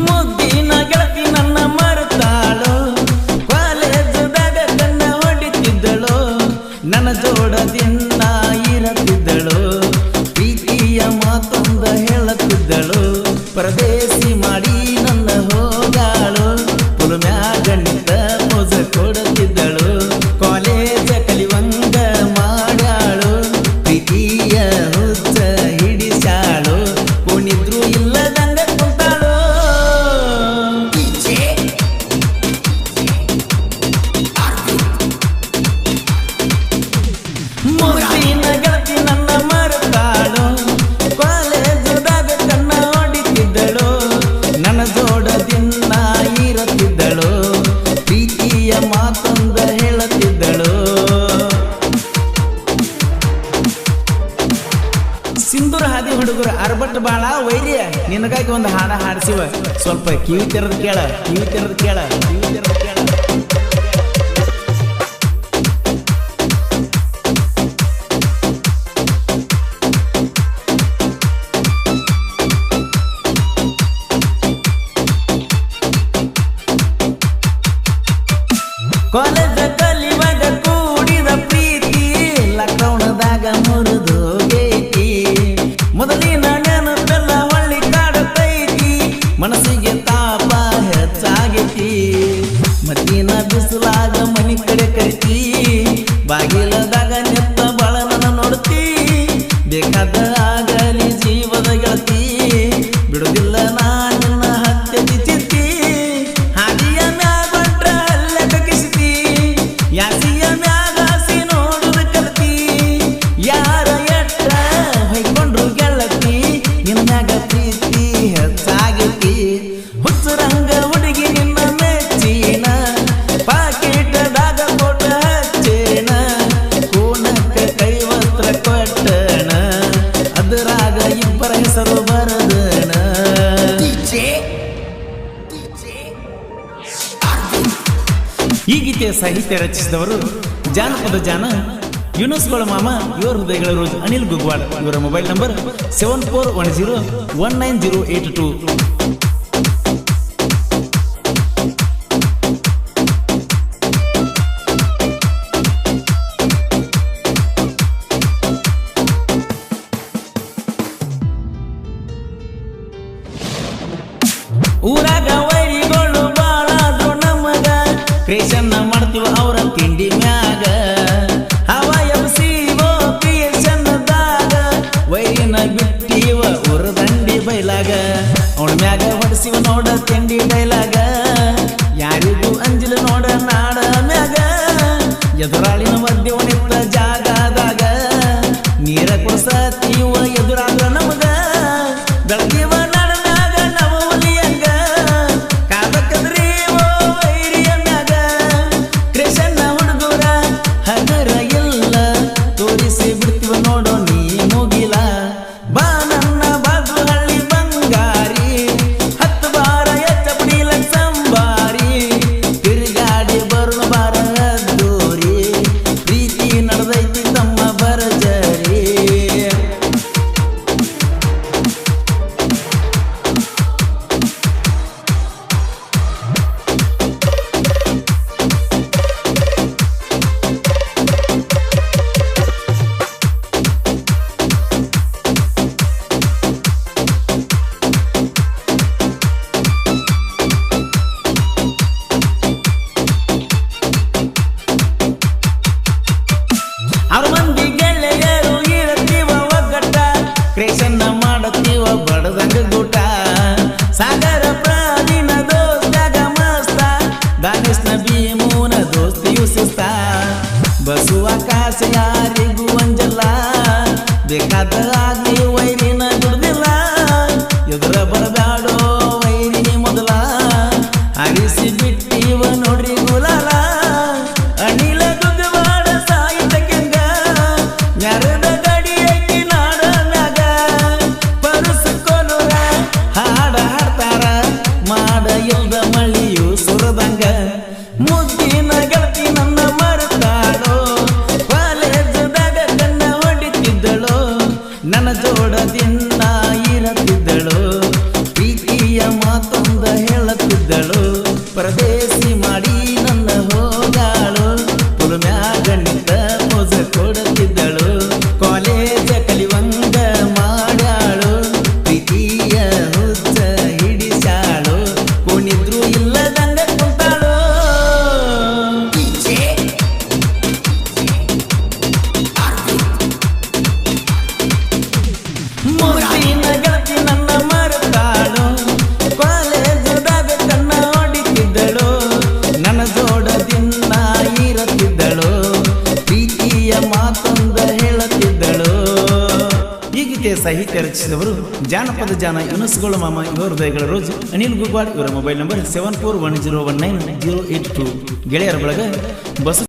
Medina ಸಿಂಧೂರ ಹಾದಿ ಹುಡುಗರು ಅರ್ಬಟ್ ಬಾಳ ವೈರ್ಯ. ನಿನಗಾಗಿ ಒಂದು ಹಾಡ ಹಾಡಿಸಿವ. ಸ್ವಲ್ಪ ಕಿವಿ ತೆರೆದು ಕೇಳ, ಕಿವಿ ತೆರೆದು ಕೇಳ, ಕಿವಿ ತೆರೆದು ಕೇಳ. ಕಾಲೇಜ್ ಇಬ್ಬರ ಹೆಸರು ಈ ಗೀತೆಯ ಸಾಹಿತ್ಯ ರಚಿಸಿದವರು ಜಾನಪದ ಜಾನ ಯುನಸ್ಗೋಳ ಮಾಮ ಇವರ ಹೃದಯಗಳ ರೋಜ್ ಅನಿಲ್ ಗುಗ್ವಾಡ್ ಇವರ mobile number seven four one zero one nine zero eight two. ಊರಾಗ ವೈರಿಗಳು ಬಾಳಾದ್ರು ನಮಗ. ಕ್ರೇಷನ್ನ ಮಾಡ್ತೀವ ಅವರ ತಿಂಡಿ ಮ್ಯಾಗ. ಹವ ಎಂ ಸಿ ಓ ಕ್ರಿಯೇಷನ್ದಾಗ ವೈರಿನ ಬಿಟ್ಟಿವ ಊರ ದಂಡಿ ಬೈಲಾಗ. ಅವಳ ಮ್ಯಾಗ ಹೊಡಿಸಿವ ನೋಡ ತಿಂಡಿ ಬೈಲಾಗ ಯಾರಿಗೂ ಅಂಜಿಲು ನೋಡ ನಾಡ ಮ್ಯಾಗ. ಎದುರಾಳಿನ ಮಧ್ಯವನಿತ್ತ ಜಾ the light. ನೋಡದಿನ್ನ ಇರತ್ತಿದ್ದಳು ಪ್ರೀತಿಯ ಮಾತೊಂದ ಹೇಳತ್ತಿದ್ದಳು ಪ್ರದೇಶಿ ಮಾಡಿ ನನ್ನ ಹೋಗಾಳು ಪುಲ್ ಮ್ಯಾಗ ನಿಂತ ಮೋಸ ಕೊಡುತ್ತಿದ್ದ ಈ ಗೀತೆಯ ಸಾಹಿತ್ಯ ರಚಿಸಿದವರು ಜಾನಪದ ಜಾನ ಯುನಸ್ಗೋಳ ಮಾಮ ಇವರ ಹೃದಯಗಳ ರೋಜು. ಅನಿಲ್ ಗುಗ್ವಾಡ್, ಇವರ mobile number seven four one zero one nine zero eight two ಗೆಳೆಯರ ಬಳಗ ಬಸ